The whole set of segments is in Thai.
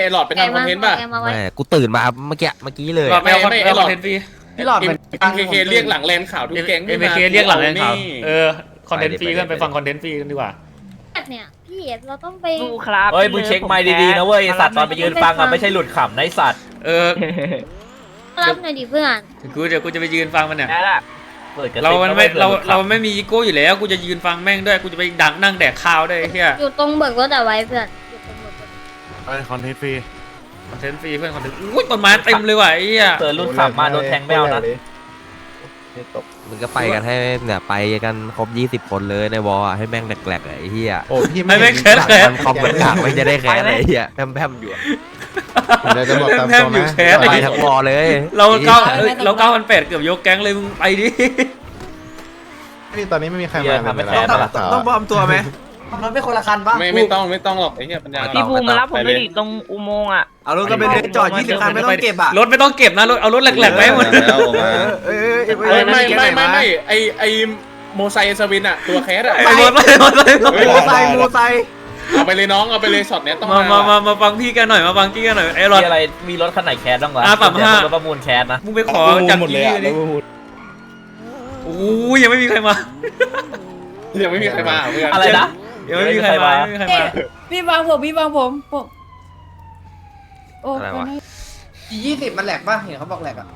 ไอ้หลอดไปทำคอนเทนต์ป่ะ แกมาไว้แม่กูตื่นมาเมื่อกี้เมื่อกี้เลยหลอดไปเอาคอนไม่เอาไม่คอนเทนต์ฟรีพี่หลอดเอ็เป็นมเคเรียกหลังแลนข่าวทุกแก๊งเอ็มเคเรียกหลังเลยครับเออคอนเทนต์ฟรีกันไปฟังคอนเทนต์ฟรีกันดีกว่า เนี่ยพี่เราต้องไป สู้ครับเฮ้ยมึงเช็คไมค์ดีๆนะเว้ยไอ้สัตว์ตอนไปยืนฟังอะไม่ใช่หลุดขำนะไอ้สัตว์เออรับหน่อยดิเพื่อนกูเดี๋ยวกูจะไปยืนฟังมันเนี่ยได้ละเปิดกระซิบเรามันไม่นะว้ยเราผื่อหลุดขำเราไม่มีอีโก้อยู่แล้ว กูจะยืนฟังแม่งด้วย กูจะไปดักนั่งแดกข้าวได้วยไอ้เฮียอยู่ตรงเบิกรถเอาไว้เพื่อนอยู่ตรงเบิก รถไอคอนเทนต์ฟรีคอนเทนต์ฟรีเพื่อนคอนเทนต์อุ้ยต้นไม้เต็มเลยว่ะไอ้เหี้ยเปิดหลุดขำมาโดนแทงไม่เอานะมึงก็ไปกันให้เนี่ยไปกันครบยี่สิบคนเลยในวอลอะให้แม่งแหลกๆอะไอ้เหี้ยโอ้พี่ไม่ไม่แคสแคสมันคอมมันกากไม่จะได้แคสไอ้เหี้ยแพร่มๆอยู่อะเดี๋ยวจะบอกตามแทตับวอยู่นะแคสไปทั้งวอลเลยเราเก้าเอ้ยเราเก้าพันแปดเกือบยกแก๊งเลยมึงไปดินี่ตอนนี้ไม่มีใครเหี้มายทำให้เลยแพ้นะปะล่ะต้องบอมตัวไหม มันเป็นคนละคันปะไม่ไม่ต้องไม่ต้องหรอกไอ้เหี้ยปัญญาพี่ภูมิมารับผมไปด้วยดิตรงอุโมงค์อะ เอารถก็ไปเลยจอดยี่สิบคันไม่ต้องเก็บอะ รถไม่ต้องเก็บนะรถเอารถแหลกๆไว้หมดแล้วออกมาเอ้ยเฮ้ยไม่ไม่ไม่ไม่ไอไอโมไซสวินอะตัวแคสอะไอ้หมดเลยหมดเลยเฮ้ยโมไซค์โมไซค์เอาไปเลยน้องเอาไปเลยช็อตเนี้ยต้องมามามามาฟังพี่กันหน่อยมาฟังพี่กันหน่อยไอ้รถมีอะไรมีรถคันไหนแคสบ้างวะอะสามห้าเดี๋ยวรถประมูลแคสนะมึงไปขอจากพี่ดิโอ้ยยังไม่มีใครมายังไม่มีใครมาเพื่อนอะไรนะ ยังไม่มีใครมายังไม่มีใครมา พี่บางผมพี่บางผมผมโอ้อะไรวะยี่สิบมันแหลกป่ะเห็นเขาบอกแหลกอะ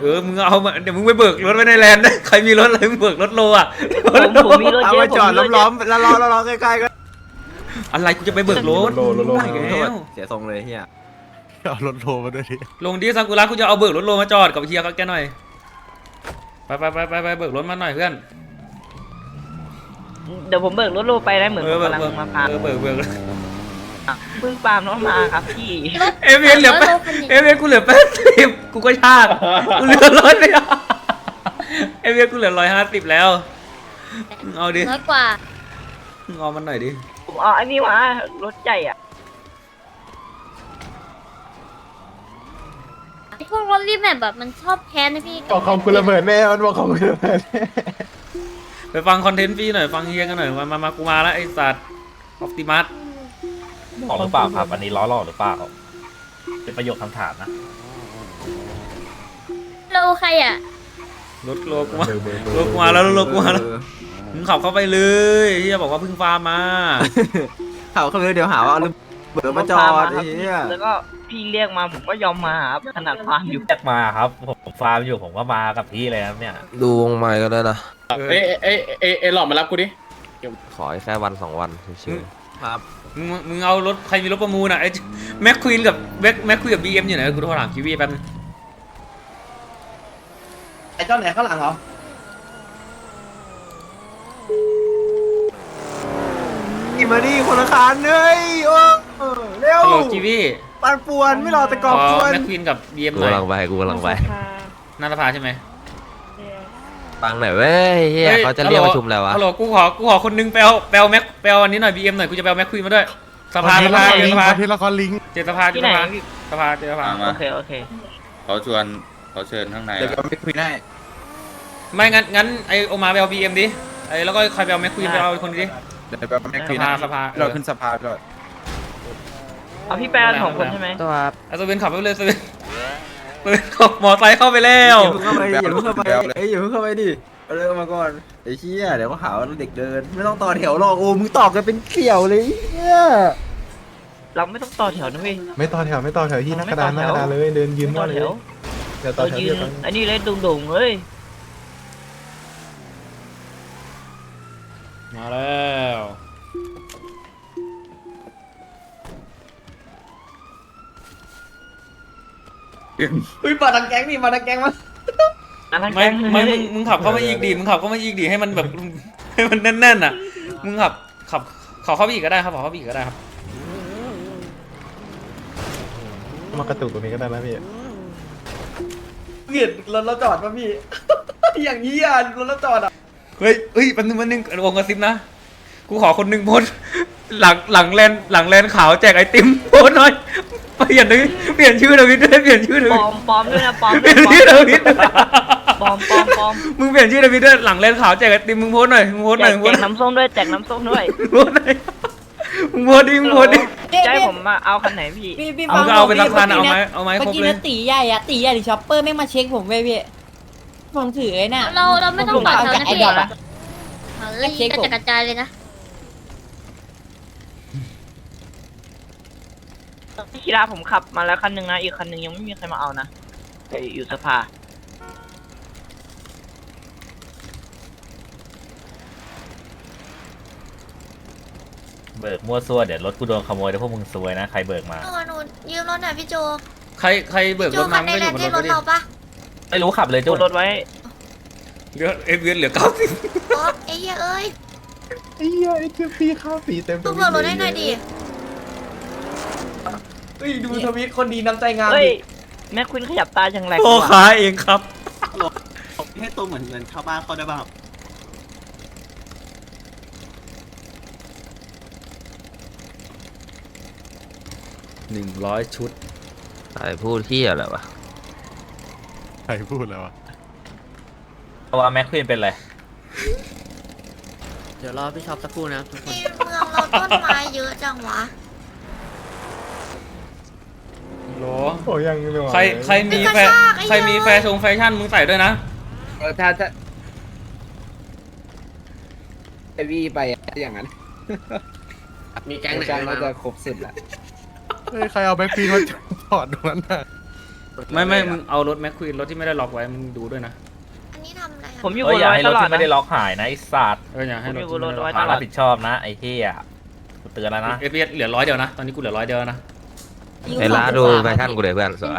เออ มึงเอามา เดี๋ยวมึงไปเบิกรถไว้ในแลนด์นะใครมีรถอะไรมึงเบิกรถโลอะผมผมมีรถเอาเยไปอะจอดผมมีรถเยล้ออะมๆแล้วล้อแล้วล้อใกล้ๆก็อะไรกูจะไปเบิกรถโลโลโล ไม่แล้วเสียทรงเลยเฮียเอารถโทรมาด้วยดิลงที่ซากุระกูจะเอาเบิกรถโลมาจอดกับเฮียเขาแกหน่อย ไปไปไปไปไปเบิกรถมาหน่อยเพื่อน เดี๋ยวผมเบิกรถโลไปได้เหมือนเอผอมเบิกกำลังเบิกมาพาเออเบิกเบิกเพิ่งปาล์มน้องมาครับพี่เอฟเอเหลือแปดเอฟเอกูเหลือแปดสิบกูก็ชาติกูเหลือร้อยเดียวเอฟเอกูเหลือร้อยห้าสิบแล้วมึงเอาดิน้อยกว่ามึงเอามันหน่อยดิผมเอาไอ้นี่มารถใหญ่อะไอ้พวกรถรีบแบบแบบมันชอบแค้นนะพี่บอกของคุณระเบิดแน่มันบอกของคุณระเบิดแน่ ไปฟังคอนเทนต์ฟรีหน่อย ฟังเฮียกันหน่อย มามามากูมาแล้วไอ้สัตว์ออปติมัสของหรือเปล่าครับ อันนี้ล้อหลอกหรือเปล่า เป็นประโยคคำถามนะ โลใครอะ รถโลกูมา รถกูมาแล้วรถกูมาแล้ว มึงขับเข้าไปเลยเฮียบอกว่าเพิ่งฟาร์มมา เขาเขาเลยเดี๋ยวหาว่าเอา เบิร์มาจอดครัไอ้เหี้ยแล้วก็พี่เรียกมาผมก็ยอมมาครับขนาดพาล์มอยู่แยกมาครับ ผมฟาร์มอยู่ผมก็มากับพี่เลยครับเนี่ยดูวงใหม่ก็ได้นะเอ้ยเอ้ยเอ้ยเอ้ยหลอดมารับกูดิ ขอแค่วันสองวันชิวมึงมึงเอารถใครมีรถประมูลอะไอ้แม็กควีนกับแม็กแม็กควีนกับบีเอ็มอยู่ไหนกูโทรถามคิวีแป๊บนึงไอ้เจ้าไหนข้างหลังเหรอนี่มาดิคนละคันเลยโอ้ เร็วฮัลโหลคิวีปันป่วนไม่รอแต่ขกอบอป่วนแม็กควีนกับบีเอ็ๆมกูหน่อยกำลังไปกูกำลังไปหนาสภาใช่ไหมฟังหน่อยเว้ยเฮียเขาจะเรียกประชุมแล้ววะฮัลโหลกูขอกูขอคนนึงไปเอาไปเอาแม็กไปเอาอันนี้หน่อยบีเอ็มหน่อยกูจะไปเอาแม็กควีนมาด้วยสภาสภาเจอสภาที่ละครลิงเจอสภาเจที่อไหสนภาพี่สภาเจอสภาโอเคโอเคเขาชวนเขาเชิญข้างในเดี๋ยวเราไม่คุยได้ไม่งั้นงั้นไอโอมาไปเอาบีเอ็มดิไอแล้วก็ใครไปเอาแม็กควีนไปเอาคนนี้ดิเดี๋ยวเราไม่คุยสได้ภาสภาเราขึ้นสภาด้วย เอาพี่แปลสองคนใช่ไหมตัวไอสเวนขับไปเลยสเวนสเวนขับมอไซค์เข้าไปแล้วอย่าเพิ่งเข้าไปอย่าเพิ่งเข้าไปเอ้ยอย่าเพิ่งเข้าไปดิเอาเรื่องมาก่อนไอ้เชี่ยเดี๋ยวก็หาว่าเด็กเดิน ไม่ต้องต่อแถวหรอกโอ้มึงตอบกันเป็นเขียวเลยเชี่ยเราไม่ต้องต่อแถวนะเว้ย ไม่ต่อแถวไม่ต่อแถวที่หนักกระดานหนักกระดานเลยเดินยืนไม่มั่ต่วอเลยแถวเดี๋ยวต่อเราแถวยืเดีน à? ยวกันอันนี้เลยดุงๆเลยมาแล้ว อุ้ยมาดังแก๊งนี่มาดังแก๊งมาอันนั้นไม่แก๊งไม่มึงมึงขับเข้ามาอีกดิมึงขับเข้ามาอีกดิให้มันแบบให้มันแน่นๆอะมึงขับขับขอเข้าไปอีกก็ได้ครับขอเข้าไปอีกก็ได้ครับมากระตุกตรงนี้ก็ได้นะพี่เกลียดรถเราจอดป่ะพี่ อย่างนี้อะรถเราจอดอะเฮ้ยเฮ้ยแปันนึงแปันนึงวงกระซิบนะกูขอคนหนึ่งโพสต์หลังหลังแลนหลังแลนขาวแจกไอติมโพสต์หน่อย เปลี่ยนเลยเปลี่ยนชื่อดวิดด้วยเปลี่ยนชื่อดปวิลดอมปลอมด้วยนะปลอมเปด้ลี่วยยนปลอชื่อมดวิดปลอมปลอมปลอมมึงเปลี่ยนชื่อดวิดด้วยหลังแลนขาวแจกไอติมมึงโพสต์หน่อยมึงโพสต์หแจน่อยกมึงโพสต์หน่อยแจกน้ำส้มด้วยแจกน้ำส้มด้วยโพสต์หน่อยโพมึงโพสต์ดิมึงโพสต์ดิจะให้ผมมาเอาคันไหนพี่ พี่พี่เอาฟังก็เอาไปผสักพันเอามื่ไหมกี้เอาไหมเมื่ครอบกี้เลนะยตีใหญ่อะตีใหญ่หรือช็อปเปอร์ไม่งมาเช็คผมเว้ยพี่ผมถือไอ้น่ะ เราเราไม่ต้องผมปล่อยเอาเขาจากนะไอ้พี่ดอกอะเฮ้ยเช็คกระผมจัดกระจายเลยนะ พี่คีราผมขับมาแล้วคันหนึ่งนะ อีกคันหนึ่งยังไม่มีใครมาเอานะแต่อยู่สภา เบิกมั่วซั่วเดี๋ยวรถกูโดนขโมยเดี๋ยวพวกมึงซวยนะใครเบิกมาหนูหนูยืมรถหน่อยพี่โจใครใครเบิกโจรถคัมานในไม่แลอยู่นบนใช่รถรก็ถดิเราปะไม่รู้ขับเลยจจุอดรถไว้ เหลือเอฟเหลือเก้าสิบโอ๊ะไอ้เหี้ยเอ้ยไอ้เหี้ยไอ้เจ้าพี่ข้าวสีเต็มตู้เบิกรถให้หน่อยดิเฮ้ยดูทวิตคนดีน้ำใจงามเฮ้ยแม่คุณขยับตาอย่างแรงพ่อค้าเองครับให้ตัวเหมือนเงินเข้าบ้านเขาได้บ้างหนึ่งร้อยชุด ไอ้พูดที่อะไรวะใครพูดแล้ววะเพราะว่าแม็กควีนเป็นไร เดี๋ยวรอพี่ช็อปสักครู่นะครับทุกคนในเมืองเราต้นไม้เยอะจังวะ โหลโอ้ยังไม่ไหวใครใครมีแฟกระชากไอ้ใครมีเหี้ยแฟชั่นแฟชั่นมึงใส่ด้วยนะถ้าถ้าไอวี่ไปอย่างนั้นมีแก๊งไหนมาจะครบเสร็จละเฮ้ยใครเอาแบ็คพีนมาจอดตรงนั้นน่ะไม่ไม่มึงเอารถแม็กควีนรถที่ไม่ได้ล็อกไว้มึงดูด้วยนะอันนี้ทำอะไรอะผมอยู่บเอ้ยนอย่ารถให้รตถลอดที่ไม่ได้นะล็อกหายนะไอ้สัตว์เอออย่าให้รถผมอยู่บนรถที่ไว้ไม่ได้ล็อกมารับผิดชอบนะไอ้เหี้ยกูเตือนแล้วนะเอฟเอสเหลือร้อยเดียวนะตอนนี้กูเหลือร้อยเดียวนะ ไอ้ล้าดูแฟชั่นกูเลยเพื่อนสวย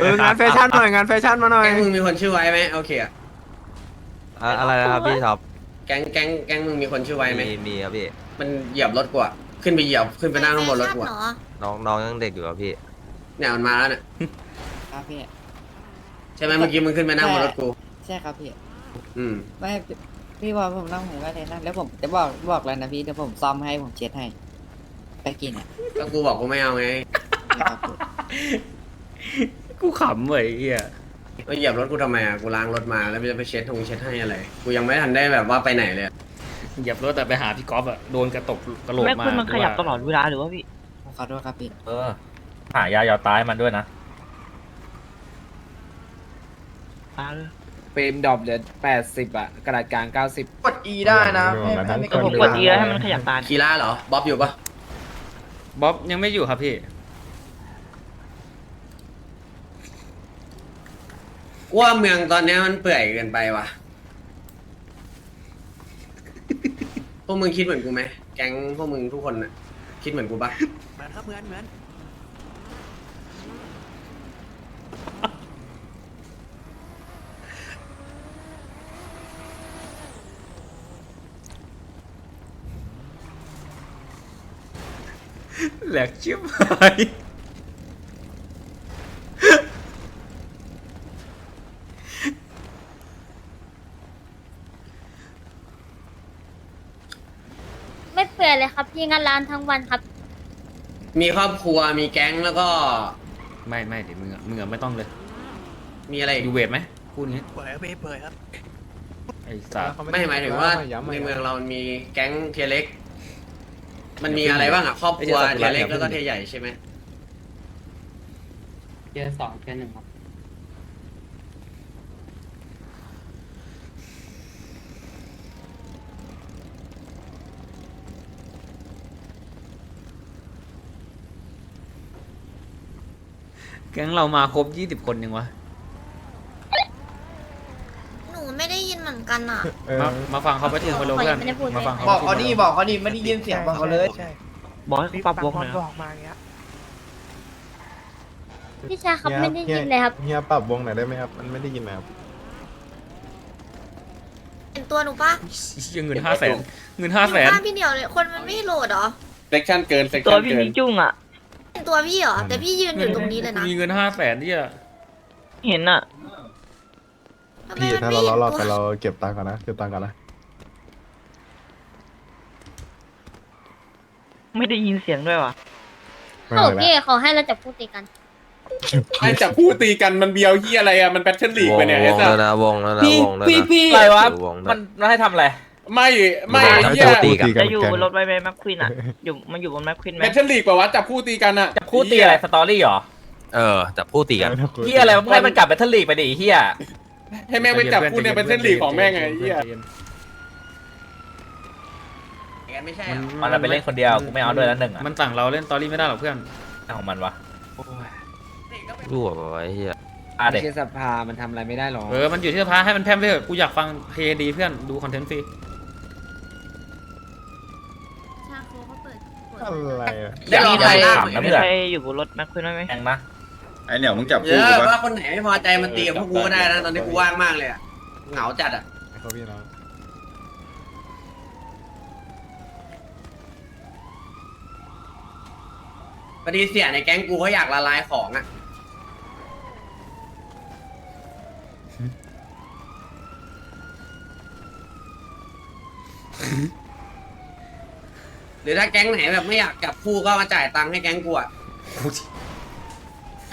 เอองานแฟชั่นหน่อยงานแฟชั่นมาหน่อย แก๊งมึงมีคนชื่อไว้ไหมโอเคอะอะอะไรนะครับพี่ท็อปแก๊งแก๊งแก๊งมึงมีคนชื่อไว้ไหมมีมีครับพี่มันเหยียบรถกูอะขึ้นไปเหยียบขึ้นไปนั่งข้างบนรถกูแฟอะชั่เหรอน้องน้องยังเด็กอยู่ครับพี่เนี่ยมันมาแล้วเนี่ยครับพี่ ใช่ไหมเมื่อกี้มึงขึ้นไปนั่งบนรถกูใช่ครับพี่ อืมไม่พี่บอกผมนั่งผมก็เลยนั่งแล้วผมจะบอกบอกแล้วนะพี่เดี๋ยวผมซ่อมให้ผมเช็ดให้ ไปกินอะก็กูบอกกูไม่เอาไงนะครับพี่กูขำเว้ยไอ้เหี้ยก็เหยียบรถกูทำไมอะกูล้างรถมาแล้วจะไปเช็ดทงเช็ดให้อะไรกูยังไม่ทันได้แบบว่าไปไหนเลยอะเหยียบรถแต่ไปหาพี่ก๊อฟอะโดนกระตกกระโหลกแม่มาคุณมันขยับตลอกูดเวลาหรือว่าพี่ ผมขอโทษครับพี่เออ หายายาวตายมันด้วยนะ ตาเลยเฟรมดรอปเหลือแปดสิบอะกระดาษกลางเก้าสิบกด E ได้นะให้ให้ไม่ก็ผมกดดีแล้วให้มันขยับตาคีร่าเหรอบ๊อบอยู่ปะ บ๊อบยังไม่อยู่ครับพี่ ว่าเมืองตอนเนี้ยมันเปื่อยเกินไปว่ะ พวกมึงคิดเหมือนกูไหม แก๊งพวกมึงทุกคนน่ะ คิดเหมือนกูปะ เหมือนครับเหมือนเหมือน แหลกชิบหายไม่เปื่อยเลยครับพี่งานร้านทั้งวันครับ มีครอบครัวมีแก๊งแล้วก็ ไม่ไม่เดี๋ยวมึงอะมึงอะไม่ต้องเลยมีอะไรอีกอยู่เวทไหมพูดงี้เปิดครับพี่เปิดครับไอ้สัตว์ไม่หมายถึงว่าในเมืองเรามีแก๊งเทียเล็ก มันมีอะไรบ้างอะครอบครัวเทียเล็กแล้วก็เทียใหญ่ใช่ไหมเทียสองเทียหนึ่งครับแก๊งเรามาครบยี่สิบคนยังวะ หนูไม่ได้ยินเหมือน กันอะ เออมามาฟังเขาประชุมกันเร็วเพื่อน ไม่ได้พูดเลย มาฟังเขาบอกประชุมเขาดีบอกเขาดีไม่ได้ยินเสียงบอกเขาเลยบอกให้เขาปรับวงหน่อยครับพี่ชายครับไม่ได้ยินเลยครับ เฮียปรับวงหน่อยได้ไหมครับ มันไม่ได้ยินนะครับ เห็นตัวหนูปะยังเงินห้าแสนเงินห้าอยู่แสน บ้านพี่เดียวเลย คนมันไม่โหลดเหรอ เซ็กชันเกินเซ็กตัชัวนพี่เกิน มีจุ้งอะ เห็นตัวพี่เหรอ แต่พี่ยืนอยู่ตรงนี้เลยนะ มีเงินห้าแสนที่อะเห็นอะ ทำไมพี่มันถ้าไม่เราเห็นรอดตักันวเราเก็บตังค์ก่อนนะเก็บตังค์ก่อนนะไม่ได้ยินเสียงด้วยว่ะไม่โอเป็นไรเคละขอให้เราจับผู้ตีกันไอ้จับคู่ตีกันมันเบียวเฮียอะไรอะมันแบทเทิลลีกวงไปเนี่ยวไอ้งสัแล้วสนะวงแล้วนะพี่วงแล้วพี่นะพี่อะไรวะ วงด้ว มัยนมันให้ทำอะไร ไม่ไม่ไม่ไอ้ได้เหี้ยปกติกัน จะอยู่บนรถไวแม็กควินอะ อยู่มันอยู่บนแม็กควินไหมแบทเทิลลีกป่าวะจับคู่ตีกันอะจะคู่ตีอะไรสตอรี่เหรอเออจับคู่ตีกัน เฮียอะไรให้มันกลับไปทลีกไปดิเฮีย ให้แม่งไปจับคู่ในแบทเทิลลีกของแม่งไงไอ้เหี้ยไม่ใช่มันเอาไปเล่นคนเดียวกูไม่เอาด้วยแล้วหนึ่งอะมันสั่งเราเล่นตอรี่ไม่ได้หรอกเพื่อนเอาของมันวะรั่วไอ้เหี้ยอะเด็กไม่ใช่สภามันทำอะไรไม่ได้หรอเออมันอยู่ที่สภาให้มันแพร่มไปเถอะกูอยากฟังเพลงดีเพื่อนดูคอนเทนต์ฟรีชาโคเขาเปิดอะไรอะได้รออย่าใครไปได้ขำนะมีเพื่อนใครอยู่บนรถแม็กควินไหมแองนะ ไอเหนียวมึงจับคู่กูว่าคนไหนไม่พอใจมันตีกับพวกกูก็ได้นะตอนนี้กูว่างมากเลยอะเหงาจัดอะให้เขาพี่น้องพอดีเสียในแก๊งกูเขาอยากละลายของอะหรือถ้าแก๊งไหนแบบไม่อยากจับคู่ก็มาจ่ายตังค์ให้แก๊งกูอะ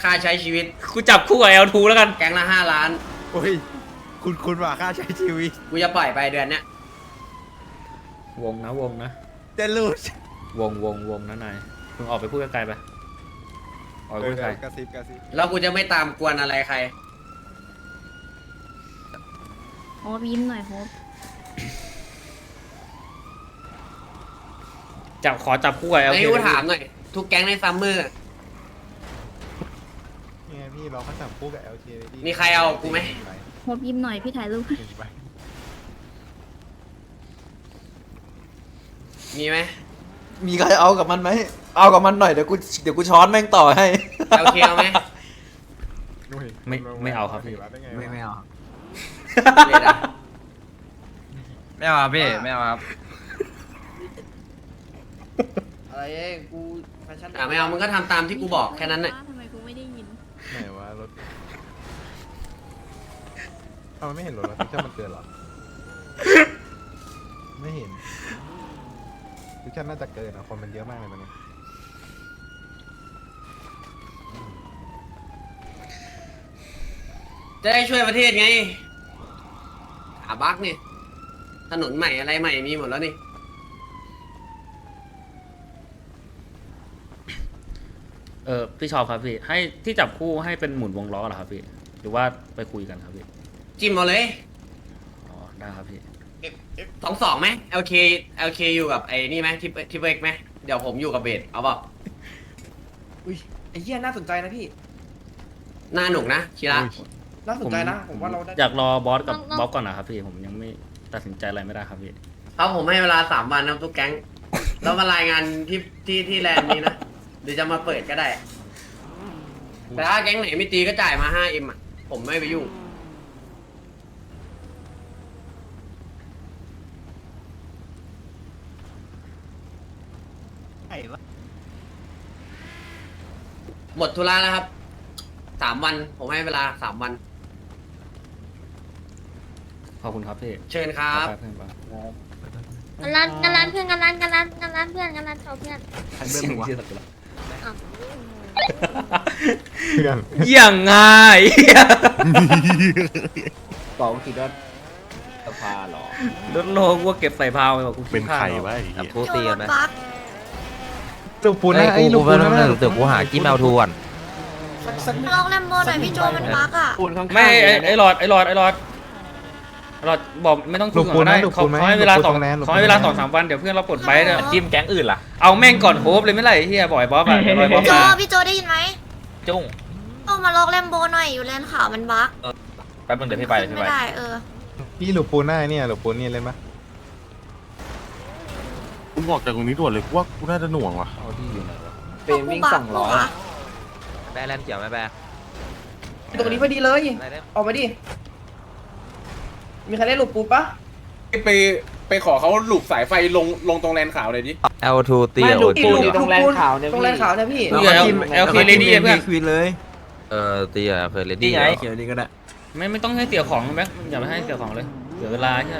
ค่าใช้ชีวิต กูจับคู่กับ L2 แล้วกัน แก๊งละห้าล้าน โอ้ย คุณคุณว่าค่าใช้ชีวิตกูจะปล่อยไปเดือนเนี้ยวงนะวงนะ เจะลูดวงวงวงนะนายมึงออกไปพูดไกลๆไปออกไปพูดไกลกระซิบกระซิบแล้วกูจะไม่ตามกวนอะไรใคร โฮปยิ้มหน่อยโฮปจับขอจับคู่กับไอ้ LK กูถามหน่อย ทุกแก๊งในซัมเมอร์ นี่ไงพี่เราเขาจับคู่กับ LT เลยดิมีใครเอากูไหมโฮปยิ้มหน่อยพี่ถ่ายรูปหนึ่งใบมีไหมมีใครเอากับมันไหม เอากับมันหน่อยเดี๋ยวกูเดี๋ยวกูช้อนแม่งต่อให้โอเคเอาไหมนุ่ยไม่ไม่เอาครับพี่ได้ไงวะไม่ไม่เอาเลดอะไม่เอาครับพี่ไม่เอาครับอะไรเองกูแฟชั่นอะไม่เอามึงก็ทำตามที่กูบอกแค่นั้นน่ะ ทำไมกูไม่ได้ยิน ไหนวะรถ เอามันไม่เห็นรถแล้วพี่เจ้ามันเกินเหรอ ไม่เห็นพี่เจ้าน่าจะเกินอะคนมันเยอะมากเลยตอนนี้จะได้ช่วยประเทศไงหาบักเนี่ยถนนใหม่อะไรใหม่มีหมดแล้วนี่ เออพี่ชอบครับพี่ให้ที่จับคู่ให้เป็นหมุนวงล้อเหรอครับพี่หรือว่าไปคุยกันครับพี่ จิ้มเอาเลยอ๋อได้ครับพี่สองสองไหม LK LK อยู่กับไอ้นี่ไหมทิปทิปเอ็กไหมเดี๋ยวผมอยู่กับเบสเอาเปล่าอุ้ยไอ้เหี้ยน่าสนใจนะพี่ หน้าหนุกนะคีระน่าสนใจนะผมว่าเราได้อยากรอบอสกับน้องๆบ๊อบก่อนนะครับพี่ผมยังไม่ตัดสินใจอะไรไม่ได้ครับพี่ครับผมให้เวลาสามวันนะทุกแก๊งแล้วมารายงานที่ที่ที่แลนด์นี้นะหรือจะมาเปิดก็ได้ แต่ถ้าแก๊งไหนไม่ตีก็จ่ายมาห้าเอ็มอะ ผมไม่ไปยุ่ง หมดธุระแล้วครับสามวัน ผมให้เวลาสามวัน ขอบคุณครับพี่เชิญครับ ไปเพื่อนไปงานร้านงานร้านเพื่อนงานร้านงานร้านงานร้านเพื่อนงานร้านเขาเพื่อนเสียงเสียงอ้าวเพื่อนอย่างง่ายเป่าคิดว่าสภาหรอ รถโลกว่าเก็บใส่พาวไปบอกกูคิดเป็นค่าใครเนอะวะไอ้จับเหี้ยคู่โจตีรกันไหมบัก ลูกปูนไอ้นะยไอ้กูลูกกูปูไม่นต้องนะหนึ่งเดี๋ยวกูหาจิ้มเอาทวนลองแลมโบหน่อยพี่โจมันบักอะปูนข้างๆไม่ไอ้เลยนะไอ้หลอดไอ้หลอดไอ้หลอดไอ้หลอดบอกไม่ต้องคุลูยกก่อนปูก็นได้นะลูกขอปูนไหมขอให้เวลาลูกสปูอนงตรงนั้นลูกขอให้เวลาปูนสองสามวันเดี๋ยวเพื่อนเราปลดไปเนี่ยจิ้มแก๊งอื่นล่ะ เอาแม่งก่อนโฮปเลยไม่ไรเฮียบ่อยบ๊อบอะเดี๋ยวบ่อยบ๊อบโจมาพี่โจได้ยินไหมจุ้งเอามาลอกแลมโบหน่อยอยู่แลนขาวมันบักแป๊บนึงเดี๋ยวพี่ไปเดี๋ยวพี่ไม่ไปได้เออพี่ลูกปูนหน้าเนี่ยลูกปูนนี่เล่นปะ คุณบอกจากตรงนี้ด่วนเลยกูว่ากูน่าจะหน่วงว่ะเอาที่อยู่ไหนวะเฟรมวิ่งสองร้อยบักแม่แลนเกี่ยวไหมแม่ตรงนี้พอดีเลยได้ได้ออกมาดิ มีใครได้หลุดปูปะไปไปขอเขาหลุกสายไฟลงลงตรงแลนขาวเลยดิ L2 ตีไม่กับหลุด OT ปูอะตรงแลนขาวเนี่ยตรงแลนขาวเนี่ยพี่กูกับ L K Lady อะเพื่อนควินเลยเออตีอะเคยเลนี่ดี้ไงเขียวนี้ก็ได้ไม่ไม่ต้องให้เสียของแม็กอย่าไปให้เสียของเลยเสียเวลาใช่